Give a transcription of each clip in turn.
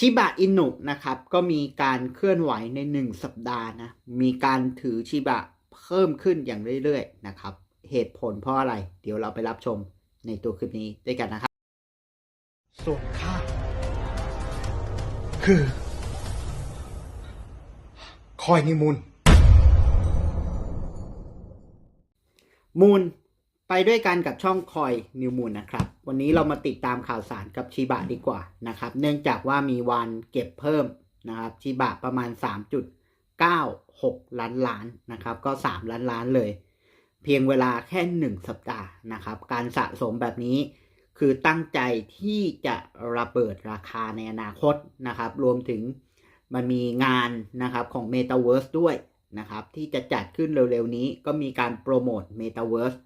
ชิบะอินุนะครับก็มีการเคลื่อนไหวในหนึ่งสัปดาห์นะมีการถือชิบะเพิ่มขึ้นอย่างเรื่อยๆนะครับเหตุผลเพราะอะไร เดี๋ยวเราไปรับชมในตัวคลิปนี้ด้วยกันนะครับ ส่วนข้าคือ คอยนิมุนมูล ไปด้วยกันกับช่องคอยนิวมูลนะครับ วันนี้เรามาติดตามข่าวสารกับชิบะดีกว่านะครับ เนื่องจากว่ามีวันเก็บเพิ่มนะครับชิบะประมาณ 3.96 ล้านล้านนะครับ ก็ 3 ล้านล้านเลย เพียงเวลาแค่ 1 สัปดาห์นะครับ การสะสมแบบนี้คือตั้งใจที่จะระเบิดราคาในอนาคตนะครับ รวมถึงมันมีงานนะครับของ Metaverse ด้วยนะครับ ที่จะจัดขึ้นเร็วๆนี้ก็มีการโปรโมท Metaverse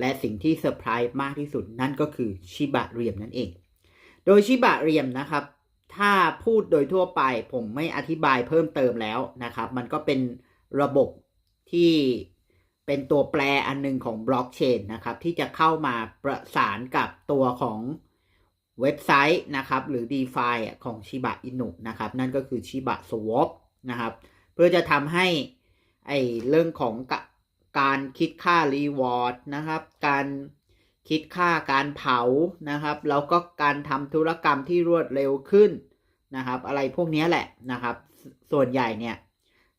และสิ่งที่เซอร์ไพรส์มากที่สุดนั่นก็คือชิบะเรียมนั่นเอง โดยชิบะเรียมนะครับ ถ้าพูดโดยทั่วไปผมไม่อธิบายเพิ่มเติมแล้วนะครับ มันก็เป็นระบบที่เป็นตัวแปรอันหนึงของบล็อกเชนนะครับ ที่จะเข้ามาประสานกับตัวของเว็บไซต์นะครับ หรือ d e f i อะของชิบะอินุนะครับ นั่นก็คือชิบะ Swap นะครับ เพื่อจะทำให้ไอเรื่องของ การคิดค่ารีวอร์ดนะครับ การคิดค่าการเผานะครับ แล้วก็การทำธุรกรรมที่รวดเร็วขึ้นนะครับ อะไรพวกนี้แหละนะครับ ส่วนใหญ่เนี่ย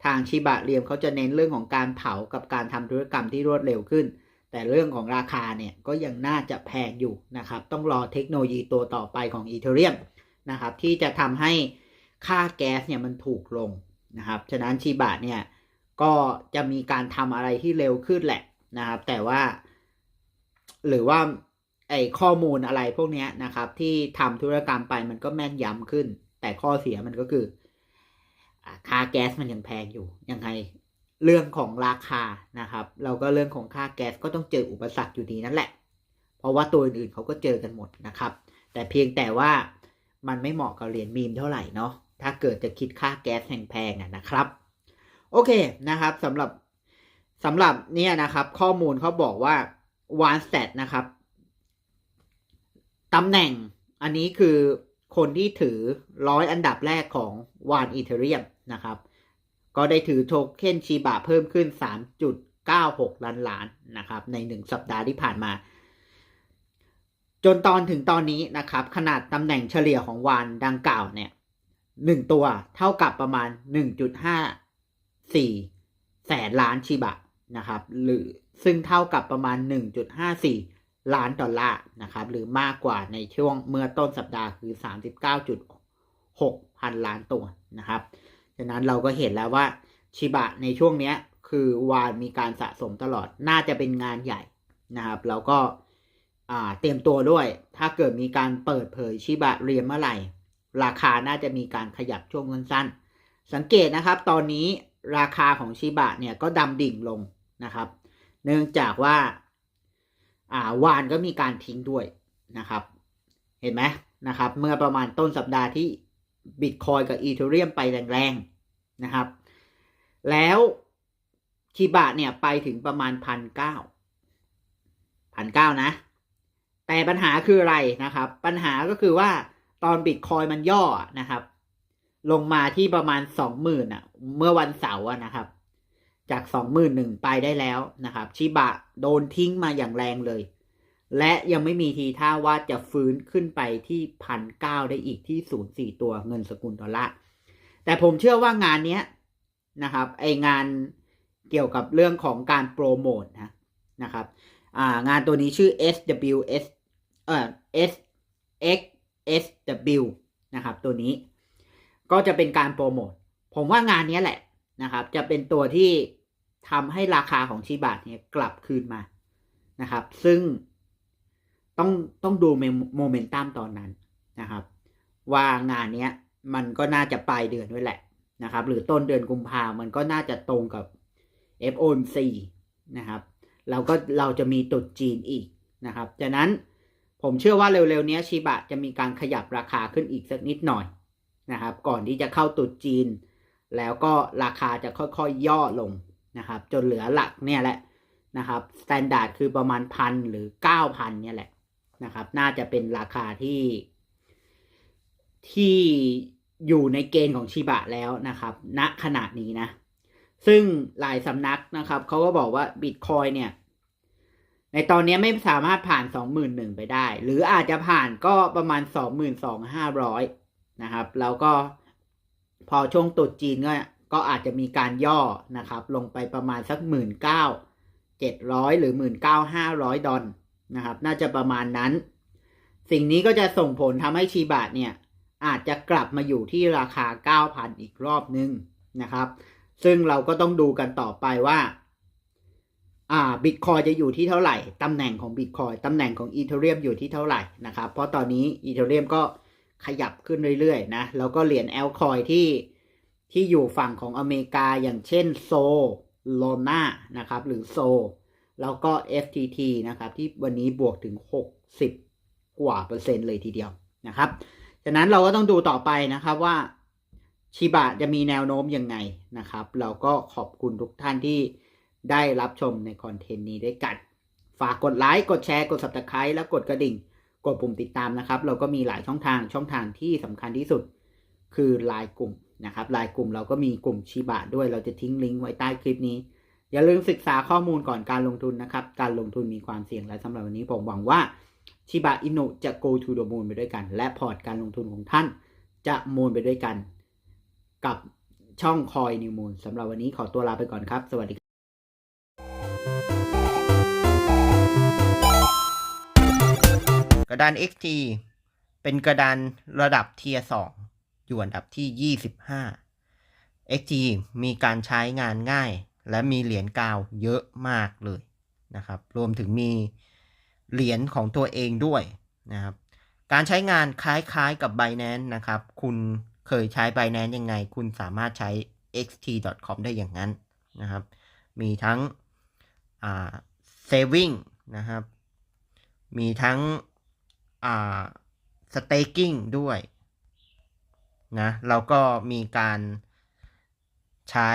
ทางชิบะเรียมเขาจะเน้นเรื่องของการเผากับการทำธุรกรรมที่รวดเร็วขึ้น แต่เรื่องของราคาเนี่ยก็ยังน่าจะแพงอยู่นะครับ ต้องรอเทคโนโลยีตัวต่อไปของอีเทเรียมนะครับ ที่จะทำให้ค่าแก๊สเนี่ยมันถูกลงนะครับ ฉะนั้นชิบะเนี่ย ก็จะมีการทำอะไรที่เร็วขึ้นแหละนะครับ แต่ว่า หรือว่าไอ้ข้อมูลอะไรพวกนี้นะครับ ที่ทำธุรกรรมไปมันก็แม่นยำขึ้น แต่ข้อเสียมันก็คือค่าแก๊สมันยังแพงอยู่ยังไงเรื่องของราคานะครับ เราก็เรื่องของค่าแก๊สก็ต้องเจออุปสรรคอยู่ดีนั่นแหละ เพราะว่าตัวอื่นเขาก็เจอกันหมดนะครับ แต่เพียงแต่ว่ามันไม่เหมาะกับเหรียญมีมเท่าไหร่เนาะถ้าเกิดจะคิดค่าแก๊สแพงๆนะครับ โอเคนะครับสำหรับสำหรับเนี่ยนะครับ ข้อมูลเขาบอกว่าวานสเตนะครับตำแหน่งอันนี้คือคนที่ถือร้อยอันดับแรกของวานอีเทเรียมนะครับ ก็ได้ถือโทเค็นชีบะเพิ่มขึ้น 3.96 ล้านล้านนะครับ ในหนึ่งสัปดาห์ที่ผ่านมา จนตอนถึงตอนนี้นะครับ ขนาดตำแหน่งเฉลี่ยของวานดังกล่าวเนี่ยหนึ่งตัวเท่ากับประมาณ 4แสนล้านชิบะนะครับ หรือซึ่งเท่ากับประมาณ 1.54 ล้านดอลลาร์นะครับ หรือมากกว่าในช่วงเมื่อต้นสัปดาห์คือ 39.6 พันล้านตัวนะครับฉะนั้นเราก็เห็นแล้วว่าชิบะในช่วงเนี้ยคือวานมีการสะสมตลอดน่าจะเป็นงานใหญ่นะครับ แล้วก็เตรียมตัวด้วย ถ้าเกิดมีการเปิดเผยชิบะเรียนเมื่อไหร่ ราคาน่าจะมีการขยับช่วงสั้นๆสังเกตนะครับ ตอนนี้ ราคาของชิบะเนี่ยก็ดำดิ่งลงนะครับ เนื่องจากว่า อ่าวานก็มีการทิ้งด้วยนะครับ เห็นไหมนะครับ เมื่อประมาณต้นสัปดาห์ที่บิตคอยกับอีเทเรียมไปแรงๆนะครับ แล้วชิบะเนี่ยไปถึงประมาณพันเก้าพันเก้านะ แต่ปัญหาคืออะไรนะครับ ปัญหาก็คือว่าตอนบิตคอยมันย่อนะครับ ลงมาที่ประมาณสองหมื่นอะ เมื่อวันเสาร์นะครับ จากสองหมื่นหนึ่งไปได้แล้วนะครับ ชิบะโดนทิ้งมาอย่างแรงเลย และยังไม่มีทีท่าว่าจะฟื้นขึ้นไปที่พันเก้าได้อีกที่ศูนย์สี่ตัวเงินสกุลดอลลาร์แต่ผมเชื่อว่างานเนี้ยนะครับ ไองานเกี่ยวกับเรื่องของการโปรโมทนะนะครับอ่างานตัวนี้ชื่อ SWS เอ่อ SXSW นะครับตัวนี้ ก็จะเป็นการโปรโมท ผมว่างานนี้แหละนะครับ จะเป็นตัวที่ทำให้ราคาของชิบะเนี่ยกลับคืนมานะครับ ซึ่งต้องต้องดูโมเมนตัมตอนนั้นนะครับ ว่างานนี้มันก็น่าจะปลายเดือนด้วยแหละนะครับ หรือต้นเดือนกุมภามันก็น่าจะตรงกับ FOMC นะครับเราก็เราจะมีตุดจีนอีกนะครับจากนั้นผมเชื่อว่าเร็วๆนี้ชิบะจะมีการขยับราคาขึ้นอีกสักนิดหน่อย นะครับ ก่อนที่จะเข้าตุดจีน แล้วก็ราคาจะค่อยๆย่อลงนะครับ จนเหลือหลักเนี่ยแหละนะครับสแตนดาร์ดคือประมาณพันหรือเก้าพันเนี่ยแหละนะครับ น่าจะเป็นราคาที่ ที่อยู่ในเกณฑ์ของชิบะแล้วนะครับณขณะนี้นะ ซึ่งหลายสำนักนะครับเขาก็บอกว่าบิตคอยเนี่ย ในตอนนี้ไม่สามารถผ่านสองหมื่นหนึ่งไปได้ หรืออาจจะผ่านก็ประมาณสองหมื่ นะครับ แล้วก็พอช่วงตรุษจีนก็ก็อาจจะมีการย่อนะครับ ลงไปประมาณสักหมื่นเก้าเจ็ดร้อยหรือหมื่นเก้าห้าร้อยดอลนะครับ น่าจะประมาณนั้น สิ่งนี้ก็จะส่งผลทำให้ชีบาทเนี่ย อาจจะกลับมาอยู่ที่ราคา9,000อีกรอบนึงนะครับ ซึ่งเราก็ต้องดูกันต่อไปว่าอ่าบิตคอยจะอยู่ที่เท่าไหร่ ตำแหน่งของบิตคอยตำแหน่งของอีเทเรียมอยู่ที่เท่าไหร่นะครับ เพราะตอนนี้อีเทเรียมก็ ขยับขึ้นเรื่อยๆนะ แล้วก็เหรียญแอลคอยที่ที่อยู่ฝั่งของอเมริกาอย่างเช่นโซโลนานะครับ หรือโซ แล้วก็ FTT นะครับ ที่วันนี้บวกถึง 60 กว่าเปอร์เซ็นต์เลยทีเดียวนะครับฉะนั้นเราก็ต้องดูต่อไปนะครับว่าชิบะจะมีแนวโน้มยังไงนะครับ เราก็ขอบคุณทุกท่านที่ได้รับชมในคอนเทนต์นี้ด้วยกัน ฝากกดไลค์ กดแชร์ กด subscribe และกดกระดิ่ง กดปุ่มติดตามนะครับ เราก็มีหลายช่องทางช่องทางที่สำคัญที่สุด คือไลน์กลุ่มนะครับไลน์กลุ่มเราก็มีกลุ่มชิบะด้วย เราจะทิ้งลิงก์ไว้ใต้คลิปนี้ อย่าลืมศึกษาข้อมูลก่อนการลงทุนนะครับ การลงทุนมีความเสี่ยงและสำหรับวันนี้ผมหวังว่าชิบะอินุจะ go to the moon ไปด้วยกัน และพอร์ตการลงทุนของท่าน จะมูนไปด้วยกัน กับช่องคอยนิวมูลสำหรับวันนี้ขอตัวลาไปก่อนครับ สวัสดี รับกระดาน XT เป็นกระดานระดับเทียร์2อยู่อันดับที่ 25 XT มีการใช้งานง่าย และมีเหรียญกาวเยอะมากเลยนะครับ รวมถึงมีเหรียญของตัวเองด้วยนะครับ การใช้งานคล้ายๆกับ Binance นะครับ คุณเคยใช้ Binance ยังไง คุณสามารถใช้ xt.com ได้อย่างนั้นนะครับ มีทั้งอ่า saving นะครับ มีทั้ง อ่า staking ด้วยนะแล้วก็มีการใช้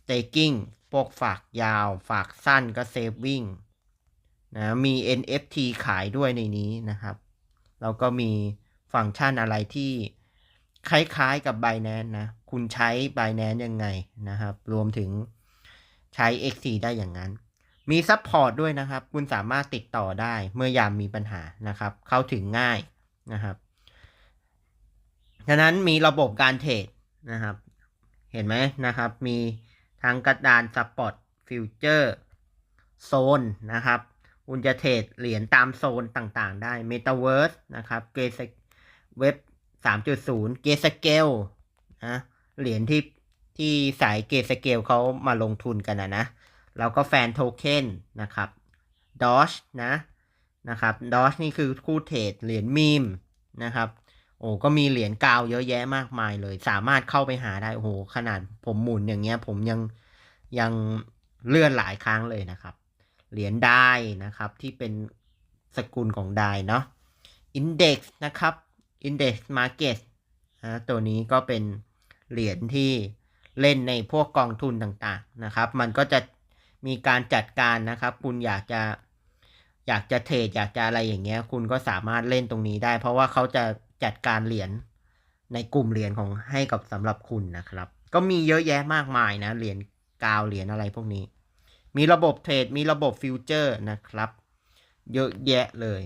staking พวกฝากยาว ฝากสั้นก็ saving นะมี NFT ขายด้วยในนี้นะครับแล้วก็มีฟังก์ชันอะไรที่คล้ายๆกับ Binance นะ คุณใช้ Binance ยังไงนะครับ รวมถึงใช้ XC ได้อย่างนั้น มีซัพพอร์ตด้วยนะครับ คุณสามารถติดต่อได้เมื่อยามมีปัญหานะครับ เข้าถึงง่ายนะครับฉะนั้นมีระบบการเทรดนะครับ เห็นไหมนะครับ มีทั้งกระดานสปอตฟิวเจอร์โซนนะครับ คุณจะเทรดเหรียญตามโซนต่างๆ ได้ Metaverse นะครับเกสเว็บ 3.0 เกสเกลนะเหรียญที่ที่สายเกสเกลเขามาลงทุนกันนะนะ แล้วก็แฟนโทเค็นนะครับดอชนะนะครับดอชนี่คือคู่เทรดเหรียญมีมนะครับโอ้ก็มีเหรียญกาวเยอะแยะมากมายเลย สามารถเข้าไปหาได้โอ้โหขนาดผมหมุนอย่างเงี้ยผมยังยังเลื่อนหลายครั้งเลยนะครับ เหรียญได้นะครับที่เป็นสกุลของได้เนาะ Index นะครับ Index Market นะตัวนี้ก็เป็นเหรียญที่เล่นในพวกกองทุนต่างๆนะครับ มันก็จะ มีการจัดการนะครับ คุณอยากจะอยากจะเทรดอยากจะอะไรอย่างเงี้ย คุณก็สามารถเล่นตรงนี้ได้ เพราะว่าเขาจะจัดการเหรียญในกลุ่มเหรียญของให้กับสำหรับคุณนะครับ ก็มีเยอะแยะมากมายนะเหรียญกาวเหรียญอะไรพวกนี้ มีระบบเทรดมีระบบฟิวเจอร์นะครับ เยอะแยะเลย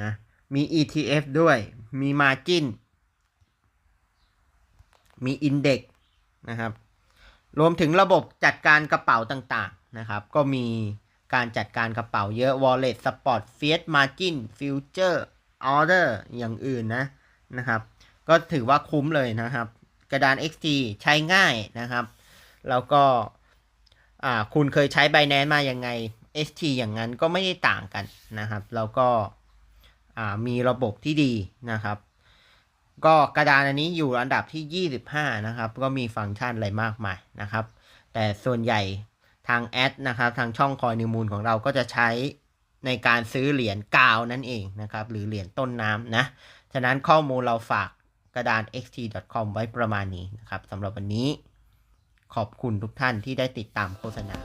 นะมี ETF ด้วย มี Margin มี Index นะครับ รวมถึงระบบจัดการกระเป๋าต่าง นะครับ ก็มีการจัดการกระเป๋าเยอะ Wallet Spot Fiat Margin Future Order อย่างอื่นนะนะครับ ก็ถือว่าคุ้มเลยนะครับ กระดาน XT ใช้ง่ายนะครับ แล้วก็อ่าคุณเคยใช้ Binance มาอยังไง ST อย่างนั้นก็ไม่ได้ต่างกันนะครับ แล้วก็อ่ามีระบบที่ดีนะครับ ก็กระดานอันนี้อยู่อันดับที่ 25 นะครับ ก็มีฟังก์ชันอะไรมากมายนะครับ แต่ส่วนใหญ่ ทางแอดนะครับทางช่องคอยนิวมูลของเราก็จะใช้ในการซื้อเหรียญกาวนั่นเองนะครับ หรือเหรียญต้นน้ำนะ ฉะนั้นข้อมูลเราฝากกระดาน xt.com ไว้ประมาณนี้นะครับสำหรับวันนี้ ขอบคุณทุกท่านที่ได้ติดตามโฆษณา